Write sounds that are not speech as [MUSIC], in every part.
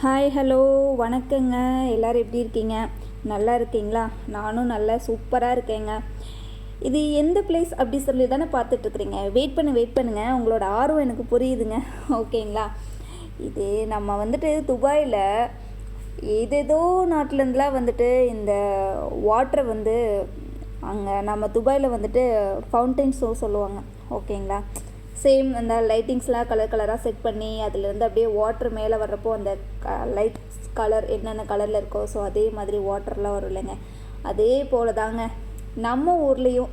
Hi hello வணக்கங்க. எல்லோரும் எப்படி இருக்கீங்க? நல்லா இருக்கீங்களா? நானும் நல்லா சூப்பராக இருக்கேங்க. இது எந்த பிளேஸ் அப்படி சொல்லி தானே பார்த்துட்ருக்குறீங்க வெயிட் பண்ணு வெயிட் பண்ணுங்கள் உங்களோட ஆர்வம் எனக்கு புரியுதுங்க. [LAUGHS] ஓகேங்களா? இது நம்ம வந்துட்டு துபாயில் ஏதேதோ நாட்டிலேருந்துலாம் வந்துட்டு இந்த வாட்டரை வந்து அங்கே நம்ம துபாயில் வந்துட்டு ஃபவுண்டைன் ஷோ சொல்லுவாங்க. ஓகேங்களா? சேம் அந்த லைட்டிங்ஸ்லாம் கலர் கலராக செட் பண்ணி அதுலேருந்து அப்படியே வாட்ரு மேலே வர்றப்போ அந்த க லைட் கலர் என்னென்ன கலரில் இருக்கோ ஸோ அதே மாதிரி வாட்டர்லாம் வரும் இல்லைங்க. அதே போல் தாங்க நம்ம ஊர்லேயும்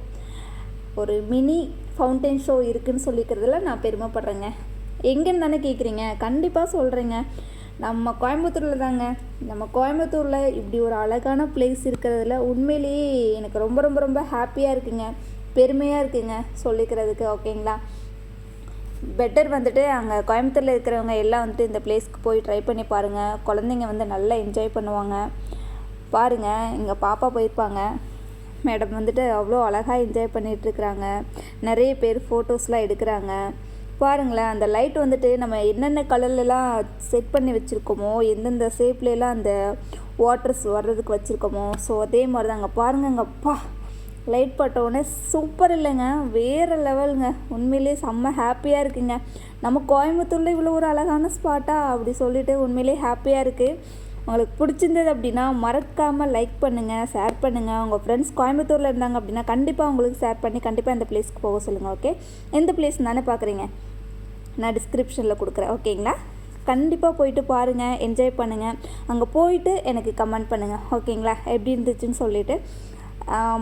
ஒரு மினி ஃபவுண்டைன் ஷோ இருக்குதுன்னு சொல்லிக்கிறதுல நான் பெருமைப்படுறேங்க. எங்கேன்னு தானே கேட்குறீங்க கண்டிப்பாக சொல்கிறேங்க நம்ம கோயம்புத்தூரில் தாங்க நம்ம கோயம்புத்தூரில் இப்படி ஒரு அழகான பிளேஸ் இருக்கிறதுல உண்மையிலேயே எனக்கு ரொம்ப ரொம்ப ரொம்ப ஹாப்பியாக இருக்குங்க. பெருமையாக இருக்குங்க சொல்லிக்கிறதுக்கு ஓகேங்களா பெட்டர் வந்துட்டு அங்கே கோயம்புத்தூரில் இருக்கிறவங்க எல்லாம் வந்துட்டு இந்த பிளேஸ்க்கு போய் ட்ரை பண்ணி பாருங்கள் குழந்தைங்க வந்து நல்லா என்ஜாய் பண்ணுவாங்க. பாருங்கள் எங்கள் பாப்பா போயிருப்பாங்க. மேடம் வந்துட்டு அவ்வளோ அழகாக என்ஜாய் பண்ணிகிட்ருக்குறாங்க நிறைய பேர் ஃபோட்டோஸ்லாம் எடுக்கிறாங்க. பாருங்களேன் அந்த லைட் வந்துட்டு நம்ம என்னென்ன கலர்லலாம் செட் பண்ணி வச்சுருக்கோமோ எந்தெந்த ஷேப்லலாம் அந்த வாட்டர்ஸ் வர்றதுக்கு வச்சுருக்கோமோ ஸோ அதே மாதிரி தாங்க பாருங்கங்க அப்பா லைட் பட்டவுடனே சூப்பர் இல்லைங்க. வேறு லெவலுங்க உண்மையிலே செம்ம ஹாப்பியாக இருக்குங்க. நம்ம கோயம்புத்தூரில் இவ்வளோ ஒரு அழகான ஸ்பாட்டாக அப்படி சொல்லிட்டு உண்மையிலே ஹாப்பியாக இருக்குது உங்களுக்கு பிடிச்சிருந்தது அப்படின்னா மறக்காமல் லைக் பண்ணுங்கள் ஷேர் பண்ணுங்கள் உங்கள் ஃப்ரெண்ட்ஸ் கோயம்புத்தூரில் இருந்தாங்க அப்படின்னா கண்டிப்பாக உங்களுக்கு ஷேர் பண்ணி கண்டிப்பாக இந்த பிளேஸ்க்கு போக சொல்லுங்கள் ஓகே எந்த பிளேஸ் தானே பார்க்குறீங்க? நான் டிஸ்கிரிப்ஷனில் கொடுக்குறேன் ஓகேங்களா கண்டிப்பாக போயிட்டு பாருங்கள் என்ஜாய் பண்ணுங்கள் அங்கே போயிட்டு எனக்கு கமெண்ட் பண்ணுங்கள் ஓகேங்களா எப்படி இருந்துச்சுன்னு சொல்லிவிட்டு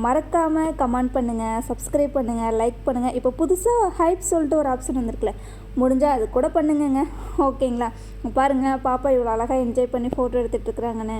மறக்காமல் கமெண்ட் பண்ணுங்கள் சப்ஸ்கிரைப் பண்ணுங்கள் லைக் பண்ணுங்கள் இப்போ புதுசாக ஹைப் சொல்லிட்டு ஒரு ஆப்ஷன் வந்திருக்குல்ல முடிஞ்சால் அது கூட பண்ணுங்கங்க. [LAUGHS] ஓகேங்களா பாருங்கள் பாப்பா இவ்வளோ அழகாக என்ஜாய் பண்ணி ஃபோட்டோ எடுத்துகிட்டு இருக்கிறாங்கன்னு.